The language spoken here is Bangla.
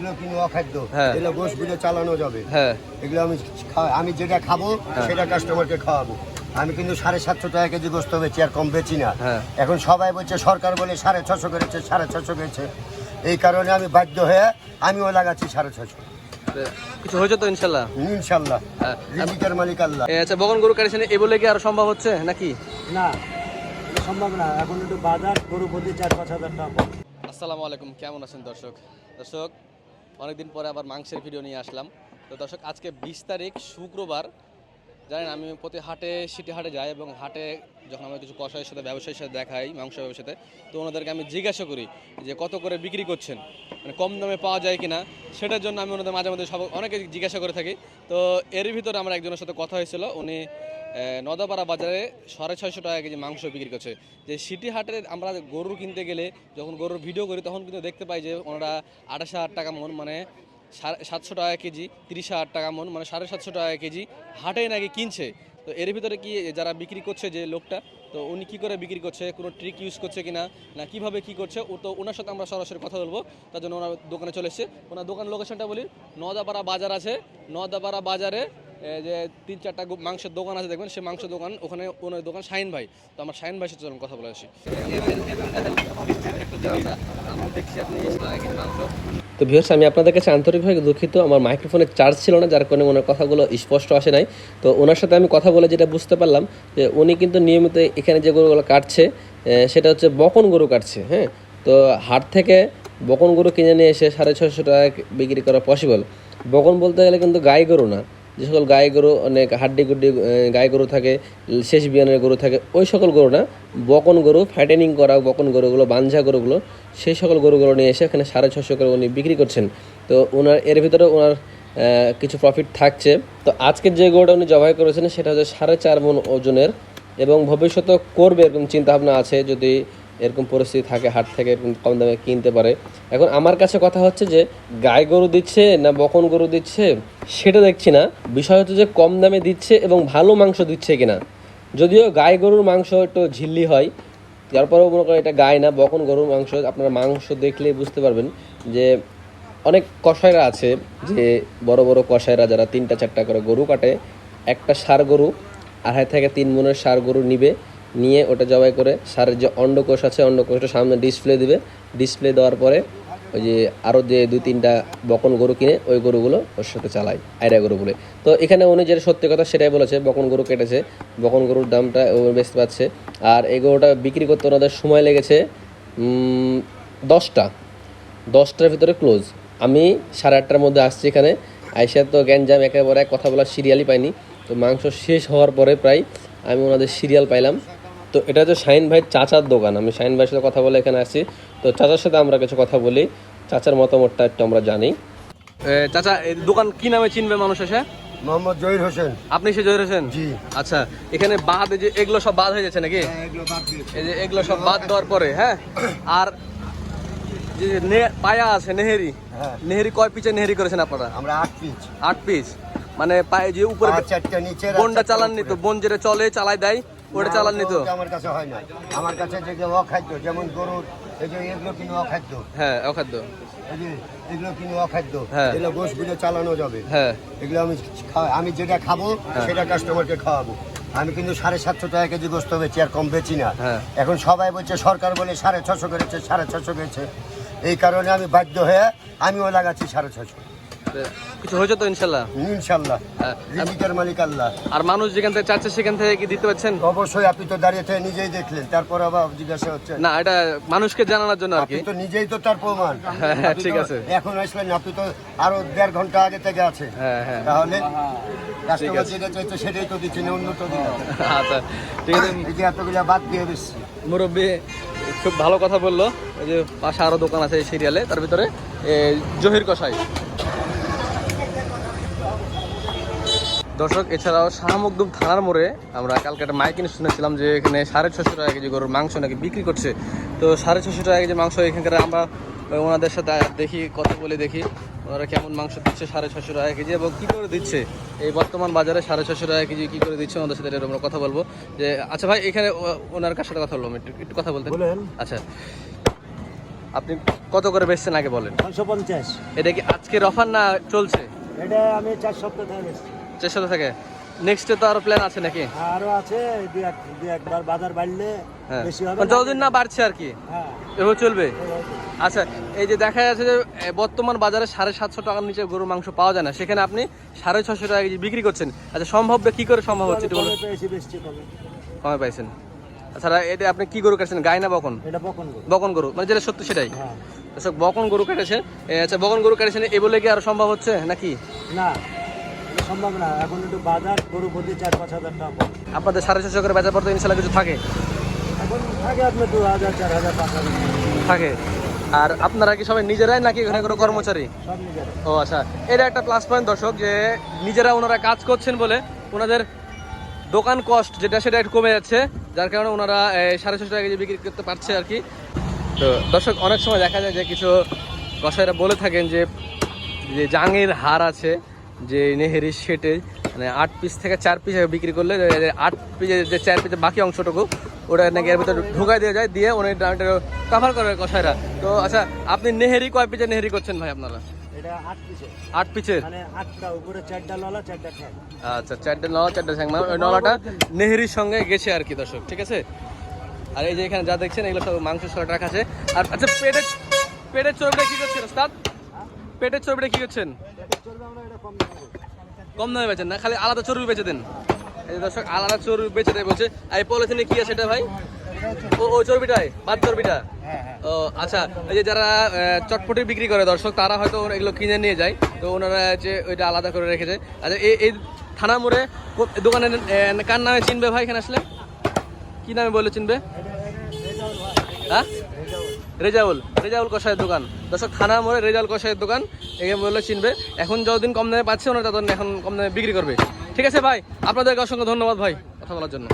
এগুলো কিন্তু অখাদ্য। হ্যাঁ। এগুলো গোশগুলো চালানো যাবে। হ্যাঁ। এগুলো আমি আমি যেটা খাব সেটা কাস্টমারকে খাওয়াবো। আমি কিন্তু সাড়ে সাতশো টাকা কেজি গোস্ত বেচি আর কম বেচি না। হ্যাঁ। এখন সবাই বলছে সরকার বলে সাড়ে ছশো করেছে সাড়ে ছশো করেছে। এই কারণে আমি বাধ্য হয়ে আমিও লাগাচ্ছি সাড়ে ছশো। কিছু হয়েছে তো ইনশাল্লাহ? ইনশাল্লাহ। হ্যাঁ। রিজিকের মালিক আল্লাহ। আচ্ছা বগন গরু কাটিয়েছেন এ বলে কি আর সম্ভব হচ্ছে নাকি? না সম্ভব না। এখন একটু বাজার গরু প্রতি চার পাঁচ হাজার টাকা আসসালামু আলাইকুম কেমন আছেন দর্শক? দর্শক অনেকদিন পরে আবার মাংসের ভিডিও নিয়ে আসলাম। তো দর্শক, আজকে বিশ তারিখ, শুক্রবার। জানেন, আমি প্রতি হাটে, সিটি হাটে যাই এবং হাটে যখন আমি কিছু কষাইয়ের সাথে, ব্যবসায়ীর সাথে দেখাই, মাংস ব্যবসাতে, তো ওনাদেরকে আমি জিজ্ঞাসা করি যে, কত করে বিক্রি করছেন? মানে কম দামে পাওয়া যায় কিনা? সেটার জন্য আমি ওনাদের মাঝে মাঝে সব, অনেকে জিজ্ঞাসা করে থাকি। তো এর ভিতরে আমার একজনের সাথে কথা হয়েছিল। উনি নদাপাড়া বাজারে সাড়ে ছয়শো টাকা কেজি মাংস বিক্রি করছে। যে সিটি হাটে আমরা গরু কিনতে গেলে যখন গরুর ভিডিও করি, তখন কিন্তু দেখতে পাই যে ওনারা আঠাশ হাজার টাকা মন মানে সাতশো টাকা কেজি, তিরিশ হাজার টাকা মন মানে সাড়ে সাতশো টাকা কেজি হাটে নাকি কিনছে। তো এর ভিতরে কি যারা বিক্রি করছে যে লোকটা, তো উনি কি করে বিক্রি করছে, কোনো ট্রিক ইউজ করছে কিনা, না কীভাবে কি করছে, ও তো ওনার সাথে আমরা সরাসরি কথা বলব। তার জন্য ওনার দোকানে চলে এসছে। ওনার দোকান লোকেশনটা বলি, নদাপাড়া বাজার আছে। নদাপাড়া বাজারে যে তিন চারটা মাংসের দোকান আছে, দেখবেন? সে মাংসের দোকান, ওখানে ওনার দোকান শাহিন ভাই। তো আমার শাহিন ভাইয়ের সাথে কথা বলে আসি। তো ভিউয়ার্স আমি আপনাদের কাছে আন্তরিকভাবে দুঃখিত। আমার মাইক্রোফোনে চার্জ ছিল না, যার কারণে ওনার কথাগুলো স্পষ্ট আসে নাই। তো ওনার সাথে আমি কথা বলে যেটা বুঝতে পারলাম, যে উনি কিন্তু নিয়মিত এখানে যে গরুগুলো কাটছে সেটা হচ্ছে বকন গরু কাটছে হ্যাঁ? তো হাট থেকে বকন গরু কিনে নিয়ে এসে সাড়ে ছশো টাকা বিক্রি করা পসিবল বকন বলতে গেলে কিন্তু গাই গরু না। যে সকল গাই গরু, অনেক হাড্ডি গুড্ডি গাই গরু থাকে, শেষ বিয়ানের গরু থাকে, ওই সকল গরু না, বকন গরু ফ্যাটেনিং করা বকন গরুগুলো, বাঞ্ঝা গরুগুলো, সেই সকল গরুগুলো নিয়ে এসে এখানে সাড়ে ছশো করে উনি বিক্রি করছেন। তো ওনার এর ভিতরে ওনার কিছু প্রফিট থাকছে। তো আজকের যে গরুটা উনি জবাই করেছেন, সেটা হচ্ছে সাড়ে চার মন ওজনের এবং ভবিষ্যতে করবে এরকম চিন্তাভাবনা আছে যদি এরকম পরিস্থিতি থাকে, হাট থেকে এরকম কম দামে কিনতে পারে। এখন আমার কাছে কথা হচ্ছে যে, গাই গরু দিচ্ছে না বকন গরু দিচ্ছে, সেটা দেখছি না। বিষয় হচ্ছে যে, কম দামে দিচ্ছে এবং ভালো মাংস দিচ্ছে কিনা। যদিও গাই গরুর মাংস একটু ঝিল্লি হয়, তারপরেও মনে করেন এটা গায়ে না, বকন গরুর মাংস, আপনারা মাংস দেখলেই বুঝতে পারবেন যে, অনেক কষাইরা আছে যে, বড় বড় কষাইরা যারা তিনটা চারটা করে গরু কাটে, একটা সার গরু, আড়াই থেকে তিন মনের সার গরু নিবে নিয়ে ওটা জবাই করে সারের যে অন্ডকোষ আছে, অন্ডকোষটা সামনে ডিসপ্লে দিবে। ডিসপ্লে দেওয়ার পরে ওই যে আরও যে দুই তিনটা বকন গরু কিনে, ওই গরুগুলো ওর সাথে চালায় আইরা গরু বলে তো এখানে উনি যেটা সত্যি কথা সেটাই বলেছে, বকন গরু কেটেছে, বকন গরুর দামটা ও বেচতে পাচ্ছে আর এই গরুটা বিক্রি করতে ওনাদের সময় লেগেছে দশটা। দশটার ভিতরে ক্লোজ আমি সাড়ে আটটার মধ্যে আসছি এখানে। আইসা তো গ্যাঞ্জাম একেবারে কথা বলার সিরিয়ালই পাইনি। তো মাংস শেষ হওয়ার পরে প্রায় আমি ওনাদের সিরিয়াল পাইলাম। তো এটা হচ্ছে শাহিন ভাই চাচার দোকান। আমি শাহিন ভাইয়ের সাথে কথা বলে এখানে আসছি। তো চাচার সাথে আমরা কিছু কথা বলি। চাচার মতামতটা একটু আমরা জানি। চাচা এই দোকান কি নামে চিনবে মানুষ এসে? মোহাম্মদ জহির হোসেন। আপনি সে জয়ের হোসেন? জি। আচ্ছা এখানে বাদ যে এগুলো সব বাদ হয়ে যাচ্ছে নাকি? এগুলো এই যে এগুলো সব বাদ দেওয়ার পরে হ্যাঁ? আর যে পায়া আছে নেহেরি। হ্যাঁ। নেহেরি কয় পিচে নেহেরি করেছেন আপনারা? আমরা আট পিচ আট পিস। মানে পায়ে যে উপরে পাঁচ বনটা চালাননি তো বন যেটা চলে চালাই দেয়। ওটা চালাননি তো? আমার কাছে হয় না। আমার কাছে যে অখাদ্য যেমন গরুর এই যে এগুলো কিন্তু অখাদ্য। হ্যাঁ অখাদ্য। এগুলো কিন্তু অখাদ্য হ্যাঁ। এগুলো চালানো যাবে। হ্যাঁ। এগুলো আমি আমি যেটা খাব সেটা কাস্টমারকে খাওয়াবো। আমি কিন্তু সাড়ে সাতশো টাকা কেজি গোস্ত বেচি আর কম বেচি না। হ্যাঁ। এখন সবাই বলছে সরকার বলে সাড়ে ছশো করেছে সাড়ে ছশো করেছে এই কারণে আমি বাধ্য হয়ে আমিও লাগাচ্ছি সাড়ে ছশো। কিছু হয়েছে তো ইনশাল্লাহ? ইনশাল্লাহ। হ্যাঁ। রিজিকের মালিক আল্লাহ। আর মানুষ যেখান থেকে চাচ্ছে সেখান থেকে কি দিতে পারছেন? অবশ্যই আপনি তো দাঁড়িয়ে থেকে নিজেই দেখলেন তারপর আবার জিজ্ঞাসা হচ্ছে। না এটা মানুষকে জানানোর জন্য আর কি। আপনি তো নিজেই তো তার প্রমাণ। হ্যাঁ, হ্যাঁ, ঠিক আছে। এখন আসলেন আপনি তো আরও দেড় ঘণ্টা আগে থেকে আছে হ্যাঁ হ্যাঁ। তাহলে কাস্টমার যেটা চাইতো সেটাই তো দিচ্ছি না উন্নত দিন। আচ্ছা ঠিক আছে। এই যে এতগুলা বাদ দিয়ে বেশি মুরব্বী খুব ভালো কথা বলল। ওই যে পাশে আরও দোকান আছে এই সিরিয়ালে তার ভিতরে জহির কষাই দর্শক এছাড়াও শাহ মকদুম থানার মোড়ে আমরা কালকে একটা মাইকিনে শুনেছিলাম যে এখানে সাড়ে ছশো টাকা কেজি গরুর মাংস নাকি বিক্রি করছে। তো সাড়ে ছশো টাকা কেজি মাংস এখানকার আমরা ওনাদের সাথে দেখি কথা বলে দেখি ওনারা কেমন মাংস দিচ্ছে সাড়ে ছশো টাকা কেজি এবং কী করে দিচ্ছে। এই বর্তমান বাজারে সাড়ে ছশো টাকা কেজি কী করে দিচ্ছে ওনাদের সাথে আমরা কথা বলব। যে আচ্ছা ভাই এখানে ওনার কার সাথে কথা বলব একটু একটু কথা বলতে আচ্ছা আপনি কত করে বেচছেন আগে বলেন? ছয়শো পঞ্চাশ। এটা কি আজকের অফার না চলছে? এটা আমি চার সপ্তাহ। চেষ্টা থেকে। নেক্সটে তো আরও প্ল্যান আছে নাকি? আরও আছে দু এক দু একবার বাজার বাড়লে হ্যাঁ। বেশি হবে মানে যতদিন না বাড়ছে আর কি হ্যাঁ। এভাবে চলবে? আচ্ছা এই যে দেখা যাচ্ছে যে বর্তমান বাজারে সাড়ে সাতশো টাকার নিচে গরুর মাংস পাওয়া যায় না সেখানে আপনি সাড়ে ছশো টাকা বিক্রি করছেন। আচ্ছা সম্ভব কি করে সম্ভব হচ্ছে একটু কমে পাইছেন। আচ্ছা এটা আপনি কি গরু কাটছেন? গাই না বকন? এটা বকন গরু। বকন গরু মানে যেটা সত্যি সেটাই। হ্যাঁ। আচ্ছা বকন গরু কেটেছে। আচ্ছা বকন গরু কেটেছেন এ বলে কি আরও সম্ভব হচ্ছে নাকি? না সম্ভব না। এখন একটু বাজার গরু প্রতি চার পাঁচ হাজার টাকা। আপনাদের সাড়ে ছশো করে বেচা পড়তে ইনশাল্লাহ কিছু থাকে? এখন থাকে আপনার দু হাজার চার হাজার পাঁচ হাজার। থাকে। আর আপনারা কি সবাই নিজেরাই নাকি এখানে কোনো কর্মচারী? ও আচ্ছা। এটা একটা প্লাস পয়েন্ট দর্শক যে নিজেরা ওনারা কাজ করছেন বলে ওনাদের দোকান কস্ট যেটা সেটা একটু কমে যাচ্ছে। যার কারণে ওনারা সাড়ে ছশো টাকা বিক্রি করতে পারছে আর কি। তো দর্শক অনেক সময় দেখা যায় যে কিছু কষাইরা বলে থাকেন যে যে জাঙের হার আছে যে নেহেরি সেটে মানে আট পিস থেকে চার পিস বিক্রি করলে আট পিসের যে চার পিসের বাকি অংশটুকু ওটা নাকি এর ভিতরে ঢুকাই দেওয়া যায় দিয়ে ওনার উনি কাভার করে কষাইরা তো আচ্ছা আপনি নেহেরি কয় পিসে নেহেরি করছেন ভাই আপনারা? আট মানে আচ্ছা চারটে নলা চারটে মানে ওই নলাটা নেহেরির সঙ্গে গেছে আর কি দর্শক ঠিক আছে? আর এই যে এখানে যা দেখছেন এগুলো সব মাংস সরাট রাখা আছে। আর আচ্ছা পেটের পেটের চর্বিটা কি করছেন ওস্তাদ? পেটের চর্বিটা কি করছেন এটা চলবে আমরা এটা কম দামে দেবো। কম দামে বেচেন না, খালি আলাদা চর্বি বেচে দেন। এই দর্শক, আলাদা চর্বি বেচে দেয় বলছে। আর এই পলিথিনে কি আছে এটা ভাই? ও ওই চর্বিটাই, বাদ চর্বিটা? ও আচ্ছা এই যে যারা চটপটি বিক্রি করে দর্শক, তারা হয়তো এগুলো কিনে নিয়ে যায়। তো ওনারা যে ওইটা আলাদা করে রেখেছে আচ্ছা এই এই থানা মোড়ে দোকানের কার নামে চিনবে ভাই এখানে আসলে? কি নামে বলে চিনবে? হ্যাঁ? রেজাউল রেজাউল কষায়ের দোকান। দর্শক, থানা মোড়ে রেজাউল কষায়ের দোকান এখানে বললে চিনবে। এখন যতদিন কম দামে পাচ্ছে, ওনারা ততদিন এখন কম দামে বিক্রি করবে। ঠিক আছে ভাই, আপনাদেরকে অসংখ্য ধন্যবাদ ভাই, কথা বলার জন্য।